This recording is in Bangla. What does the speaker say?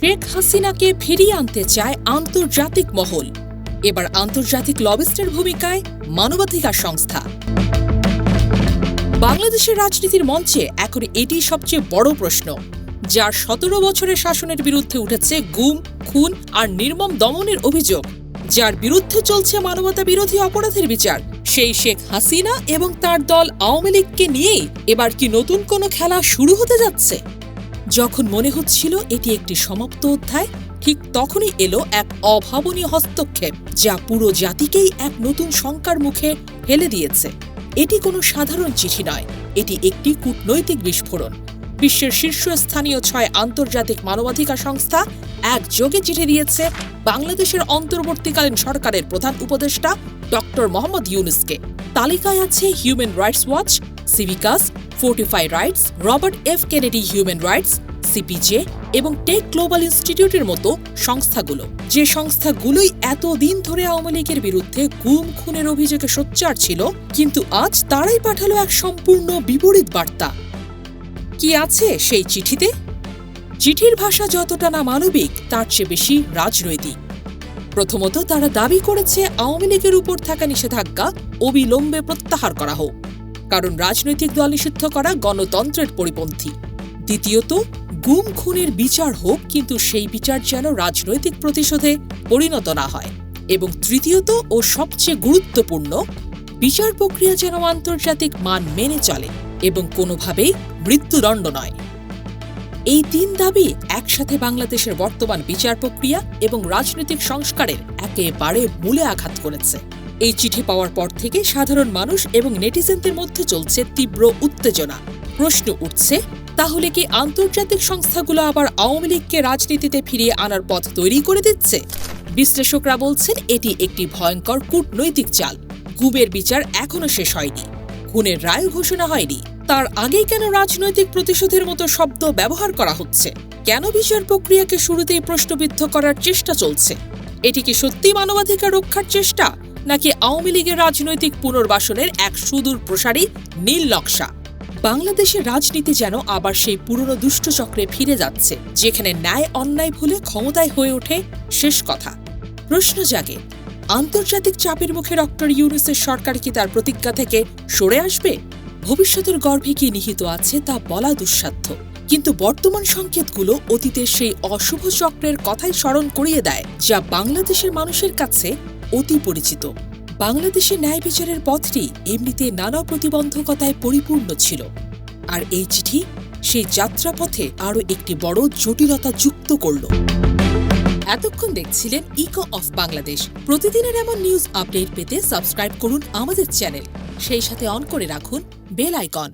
শেখ হাসিনাকে ফিরিয়ে আনতে চায় আন্তর্জাতিক মহল। এবার আন্তর্জাতিক লবিস্টের ভূমিকায় মানবাধিকার সংস্থা। বাংলাদেশের রাজনীতির মঞ্চে এখন এটি সবচেয়ে বড় প্রশ্ন, যার সতেরো বছরের শাসনের বিরুদ্ধে উঠেছে গুম, খুন আর নির্মম দমনের অভিযোগ, যার বিরুদ্ধে চলছে মানবতা বিরোধী অপরাধের বিচার। সেই শেখ হাসিনা এবং তার দল আওয়ামী লীগকে নিয়েই এবার কি নতুন কোনো খেলা শুরু হতে যাচ্ছে? যখন মনে হচ্ছিল এটি একটি সমাপ্ত অধ্যায়, ঠিক তখনই এলো এক অভাবনীয় হস্তক্ষেপ যা পুরো জাতিকেই এক নতুন শঙ্কার মুখে ফেলে দিয়েছে। এটি কোনো সাধারণ চিঠি নয়, এটি একটি কূটনৈতিক বিস্ফোরণ। বিশ্বের শীর্ষস্থানীয় ছয় আন্তর্জাতিক মানবাধিকার সংস্থা একযোগে চিঠি দিয়েছে বাংলাদেশের অন্তর্বর্তীকালীন সরকারের প্রধান উপদেষ্টা ডক্টর মোহাম্মদ ইউনুসকে। তালিকায় আছে Human Rights Watch সিভিকাস Fortify Rights Robert F Kennedy Human Rights CPJ এবং টেক গ্লোবাল ইনস্টিটিউটের মতো সংস্থাগুলো। যে সংস্থাগুলোই এতদিন ধরে আওয়ামী লীগের বিরুদ্ধে গুম, খুনের অভিযোগে সোচ্চার ছিল, কিন্তু আজ তারাই পাঠালো এক সম্পূর্ণ বিপরীত বার্তা। কি আছে সেই চিঠিতে? চিঠির ভাষা যতটা না মানবিক, তার চেয়ে বেশি রাজনৈতিক। প্রথমত তারা দাবি করেছে আওয়ামী লীগের উপর থাকা নিষেধাজ্ঞা অবিলম্বে প্রত্যাহার করা হোক, কারণ রাজনৈতিক দল নিষিদ্ধ করা গণতন্ত্রের পরিপন্থী। দ্বিতীয়ত, গুম খুনের বিচার হোক, কিন্তু সেই বিচার যেন রাজনৈতিক প্রতিশোধে পরিণত না হয়। এবং তৃতীয়ত ও সবচেয়ে গুরুত্বপূর্ণ, বিচার প্রক্রিয়া যেন আন্তর্জাতিক মান মেনে চলে এবং কোনোভাবেই মৃত্যুদণ্ড নয়। এই তিন দাবি একসাথে বাংলাদেশের বর্তমান বিচার প্রক্রিয়া এবং রাজনৈতিক সংস্কারের একেবারে মূলে আঘাত করেছে। এই চিঠি পাওয়ার পর থেকে সাধারণ মানুষ এবং নেটিজেনদের মধ্যে চলছে তীব্র উত্তেজনা। প্রশ্ন উঠছে, তাহলে কি আন্তর্জাতিক সংস্থাগুলো আবার আওয়ামী লীগকে রাজনীতিতে ফিরিয়ে আনার পথ তৈরি করে দিচ্ছে? বিশ্লেষকরা বলছেন, এটি একটি ভয়ঙ্কর কূটনৈতিক চাল। গুমের বিচার এখনও শেষ হয়নি। খুনের রায় ঘোষণা হয়নি। তার আগেই কেন রাজনৈতিক প্রতিশোধের মতো শব্দ ব্যবহার করা হচ্ছে? কেন বিচার প্রক্রিয়াকে শুরুতেই প্রশ্নবিদ্ধ করার চেষ্টা চলছে? এটি কি সত্যি মানবাধিকার রক্ষার চেষ্টা, নাকি আওয়ামী লীগের রাজনৈতিক পুনর্বাসনের এক সুদূর প্রসারী নীল নকশা? বাংলাদেশের রাজনীতি যেন আবার সেই পুরনো দুষ্টচক্রে ফিরে যাচ্ছে, যেখানে ন্যায় অন্যায় ভুলে ক্ষমতায় হয়ে ওঠে শেষ কথা। প্রশ্ন জাগে, আন্তর্জাতিক চাপের মুখে ডক্টর ইউনুসের সরকার কি তার প্রতিজ্ঞা থেকে সরে আসবে? ভবিষ্যতের গর্ভে কি নিহিত আছে তা বলা দুঃসাধ্য। কিন্তু বর্তমান সংকেতগুলো অতীতের সেই অশুভ চক্রের কথাই স্মরণ করিয়ে দেয়, যা বাংলাদেশের মানুষের কাছে অতি পরিচিত। বাংলাদেশে ন্যায় বিচারের পথটি এমনিতে নানা প্রতিবন্ধকতায় পরিপূর্ণ ছিল। আর এই চিঠি সেই যাত্রাপথে আরও একটি বড় জটিলতা যুক্ত করল। এতক্ষণ দেখছিলেন ইকো অফ বাংলাদেশ প্রতিদিনের এমন নিউজ আপডেট পেতে সাবস্ক্রাইব করুন আমাদের চ্যানেল সেই সাথে অন করে রাখুন বেল আইকন